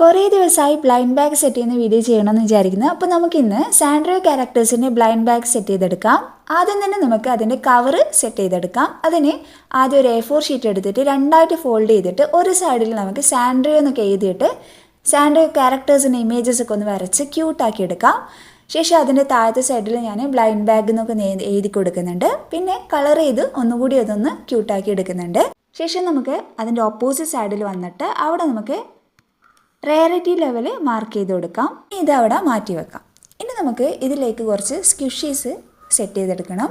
കുറേ ദിവസമായി blind bag set ചെയ്യുന്ന വീഡിയോ ചെയ്യണമെന്ന് വിചാരിക്കുന്നു. അപ്പോൾ നമുക്കിന്ന് സാൻഡ്രോ ക്യാരക്ടേഴ്സിന്റെ ബ്ലൈൻഡ് ബാഗ് സെറ്റ് ചെയ്തെടുക്കാം. ആദ്യം തന്നെ നമുക്ക് അതിന്റെ കവർ സെറ്റ് ചെയ്തെടുക്കാം. അതിന് ആദ്യം ഒരു എ ഫോർ ഷീറ്റ് എടുത്തിട്ട് രണ്ടായിട്ട് ഫോൾഡ് ചെയ്തിട്ട് ഒരു സൈഡിൽ നമുക്ക് സാൻഡ്രോ എന്നൊക്കെ എഴുതിയിട്ട് സാൻഡ്രോ ക്യാരക്ടേഴ്സിന്റെ ഇമേജസ് ഒക്കെ ഒന്ന് വരച്ച് ക്യൂട്ടാക്കി എടുക്കാം. ശേഷം അതിന്റെ താഴത്തെ സൈഡിൽ ഞാൻ ബ്ലൈൻഡ് ബാഗ് എന്നൊക്കെ എഴുതി കൊടുക്കുന്നുണ്ട്. പിന്നെ കളർ ചെയ്ത് ഒന്നുകൂടി അതൊന്ന് ക്യൂട്ടാക്കി എടുക്കുന്നുണ്ട്. ശേഷം നമുക്ക് അതിന്റെ ഓപ്പോസിറ്റ് സൈഡിൽ വന്നിട്ട് അവിടെ നമുക്ക് റേറിറ്റി ലെവൽ മാർക്ക് ചെയ്ത് കൊടുക്കാം. ഇത് മാറ്റി വെക്കാം. ഇനി നമുക്ക് ഇതിലേക്ക് കുറച്ച് സ്ക്വിഷീസ് സെറ്റ് ചെയ്തെടുക്കണം.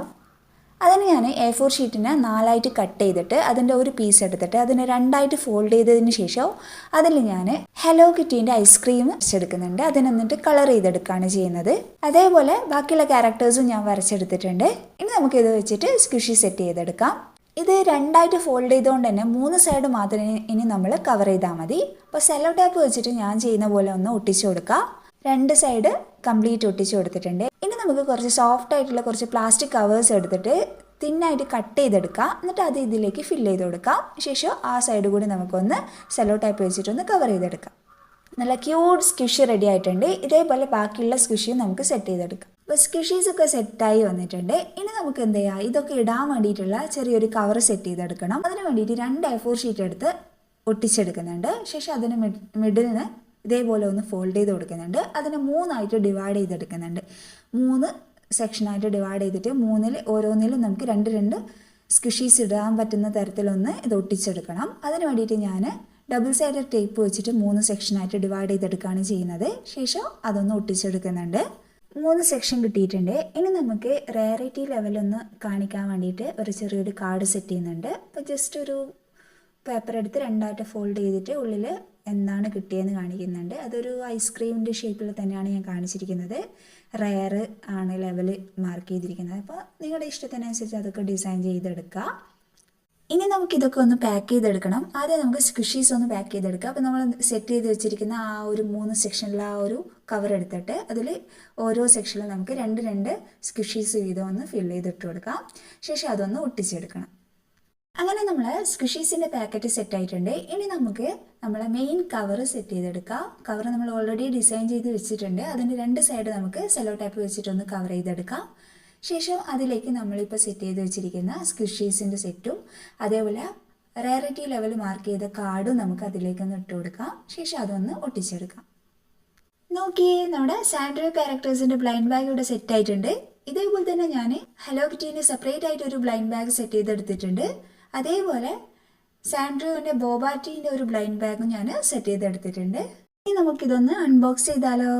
അതിന് ഞാൻ എ ഫോർ ഷീറ്റിനെ നാലായിട്ട് കട്ട് ചെയ്തിട്ട് അതിന്റെ ഒരു പീസ് എടുത്തിട്ട് അതിനെ രണ്ടായിട്ട് ഫോൾഡ് ചെയ്തതിന് ശേഷം അതിൽ ഞാൻ ഹലോ കിറ്റീന്റെ ഐസ്ക്രീം വരച്ചെടുക്കുന്നുണ്ട്. അതിനെന്നിട്ട് കളർ ചെയ്തെടുക്കുകയാണ് ചെയ്യുന്നത്. അതേപോലെ ബാക്കിയുള്ള ക്യാരക്ടേഴ്സും ഞാൻ വരച്ചെടുത്തിട്ടുണ്ട്. ഇനി നമുക്കിത് വെച്ചിട്ട് സ്ക്വിഷി സെറ്റ് ചെയ്തെടുക്കാം. ഇത് രണ്ടായിട്ട് ഫോൾഡ് ചെയ്തുകൊണ്ട് തന്നെ മൂന്ന് സൈഡ് മാത്രം ഇനി നമ്മൾ കവർ ചെയ്താൽ മതി. അപ്പോൾ സെല്ലോ ടാപ്പ് വെച്ചിട്ട് ഞാൻ ചെയ്യുന്ന പോലെ ഒന്ന് ഒട്ടിച്ചു കൊടുക്കുക രണ്ട് സൈഡ് കംപ്ലീറ്റ് ഒട്ടിച്ചു കൊടുത്തിട്ടുണ്ട്. ഇനി നമുക്ക് കുറച്ച് സോഫ്റ്റ് ആയിട്ടുള്ള കുറച്ച് പ്ലാസ്റ്റിക് കവേഴ്സ് എടുത്തിട്ട് തിന്നായിട്ട് കട്ട് ചെയ്തെടുക്കാം. എന്നിട്ട് അത് ഇതിലേക്ക് ഫില്ല് ചെയ്ത് കൊടുക്കാം. ശേഷം ആ സൈഡ് കൂടി നമുക്കൊന്ന് സെല്ലോ ടൈപ്പ് വെച്ചിട്ടൊന്ന് കവർ ചെയ്തെടുക്കാം. നല്ല ക്യൂട്ട് സ്ക്വിഷ് റെഡി ആയിട്ടുണ്ട്. ഇതേപോലെ ബാക്കിയുള്ള സ്ക്വിഷ് നമുക്ക് സെറ്റ് ചെയ്തെടുക്കാം. അപ്പോൾ സ്ക്വിഷീസ് ഒക്കെ സെറ്റായി വന്നിട്ടുണ്ട്. ഇനി നമുക്ക് എന്ത് ചെയ്യാം? ഇതൊക്കെ ഇടാൻ വേണ്ടിയിട്ടുള്ള ചെറിയൊരു കവർ സെറ്റ് ചെയ്തെടുക്കണം. അതിന് വേണ്ടിയിട്ട് രണ്ട് എ ഫോർ ഷീറ്റ് എടുത്ത് ഒട്ടിച്ചെടുക്കുന്നുണ്ട്. ശേഷം അതിന് മിഡിൽ നിന്ന് ഇതേപോലെ ഒന്ന് ഫോൾഡ് ചെയ്ത് കൊടുക്കുന്നുണ്ട്. അതിനെ മൂന്നായിട്ട് ഡിവൈഡ് ചെയ്തെടുക്കുന്നുണ്ട്. മൂന്ന് സെക്ഷനായിട്ട് ഡിവൈഡ് ചെയ്തിട്ട് മൂന്നിൽ ഓരോന്നിലും നമുക്ക് രണ്ട് രണ്ട് സ്ക്വിഷീസ് ഇടാൻ പറ്റുന്ന തരത്തിലൊന്ന് ഇത് ഒട്ടിച്ചെടുക്കണം. അതിന് വേണ്ടിയിട്ട് ഞാൻ ഡബിൾ സൈഡ് ടേപ്പ് വെച്ചിട്ട് മൂന്ന് സെക്ഷനായിട്ട് ഡിവൈഡ് ചെയ്തെടുക്കുകയാണ് ചെയ്യുന്നത്. ശേഷം അതൊന്ന് ഒട്ടിച്ചെടുക്കുന്നുണ്ട്. മൂന്ന് സെക്ഷൻ കിട്ടിയിട്ടുണ്ട്. ഇനി നമുക്ക് റേറിറ്റി ലെവലൊന്ന് കാണിക്കാൻ വേണ്ടിയിട്ട് ഒരു ചെറിയൊരു കാർഡ് സെറ്റ് ചെയ്യുന്നുണ്ട്. അപ്പോൾ ജസ്റ്റ് ഒരു പേപ്പർ എടുത്ത് രണ്ടായിട്ട് ഫോൾഡ് ചെയ്തിട്ട് ഉള്ളിൽ എന്താണ് കിട്ടിയതെന്ന് കാണിക്കുന്നുണ്ട്. അതൊരു ഐസ്ക്രീമിന്റെ ഷേപ്പിൽ തന്നെയാണ് ഞാൻ കാണിച്ചിരിക്കുന്നത്. റയർ ആണ് ലെവൽ മാർക്ക് ചെയ്തിരിക്കുന്നത്. അപ്പോൾ നിങ്ങളുടെ ഇഷ്ടത്തിനനുസരിച്ച് അതൊക്കെ ഡിസൈൻ ചെയ്തെടുക്കുക ഇനി നമുക്ക് ഇതൊക്കെ ഒന്ന് പാക്ക് ചെയ്തെടുക്കണം. ആദ്യം നമുക്ക് സ്ക്വിഷീസ് ഒന്ന് പാക്ക് ചെയ്തെടുക്കാം. അപ്പോൾ നമ്മൾ സെറ്റ് ചെയ്ത് വെച്ചിരിക്കുന്ന ആ ഒരു മൂന്ന് സെക്ഷനിലെ ആ ഒരു കവർ എടുത്തിട്ട് അതിൽ ഓരോ സെക്ഷനിലും നമുക്ക് രണ്ട് രണ്ട് സ്കിഷീസ് വീതം ഒന്ന് ഫിൽ ചെയ്തിട്ട് കൊടുക്കാം. ശേഷം അതൊന്ന് ഒട്ടിച്ചെടുക്കണം. അങ്ങനെ നമ്മൾ സ്ക്വിഷീസിന്റെ പാക്കറ്റ് സെറ്റ് ആയിട്ടുണ്ട്. ഇനി നമുക്ക് നമ്മളെ മെയിൻ കവർ സെറ്റ് ചെയ്തെടുക്കാം. കവർ നമ്മൾ ഓൾറെഡി ഡിസൈൻ ചെയ്ത് വെച്ചിട്ടുണ്ട്. അതിന്റെ രണ്ട് സൈഡ് നമുക്ക് സെലോ ടൈപ്പ് വെച്ചിട്ടൊന്ന് കവർ ചെയ്തെടുക്കാം. ശേഷം അതിലേക്ക് നമ്മളിപ്പോൾ സെറ്റ് ചെയ്ത് വെച്ചിരിക്കുന്ന സ്ക്വിഷീസിന്റെ സെറ്റും അതേപോലെ റയറിറ്റി ലെവൽ മാർക്ക് ചെയ്ത കാർഡും നമുക്ക് അതിലേക്കൊന്ന് ഇട്ട് കൊടുക്കാം. ശേഷം അതൊന്ന് ഒട്ടിച്ചെടുക്കാം. നോക്കിയേ നമ്മുടെ സാൻഡ്രോ ക്യാരക്ടേഴ്സിന്റെ ബ്ലൈൻഡ് ബാഗ് ഇവിടെ സെറ്റ് ആയിട്ടുണ്ട്. ഇതേപോലെ തന്നെ ഞാൻ ഹലോ കിറ്റീന്റെ സെപ്പറേറ്റ് ആയിട്ട് ഒരു ബ്ലൈൻഡ് ബാഗ് സെറ്റ് ചെയ്തെടുത്തിട്ടുണ്ട്. അതേപോലെ സാൻഡ്രോവിന്റെ ബോബാറ്റീന്റെ ഒരു ബ്ലൈൻഡ് ബാഗും ഞാൻ സെറ്റ് ചെയ്തെടുത്തിട്ടുണ്ട്. ഇനി നമുക്കിതൊന്ന് അൺബോക്സ് ചെയ്താലോ?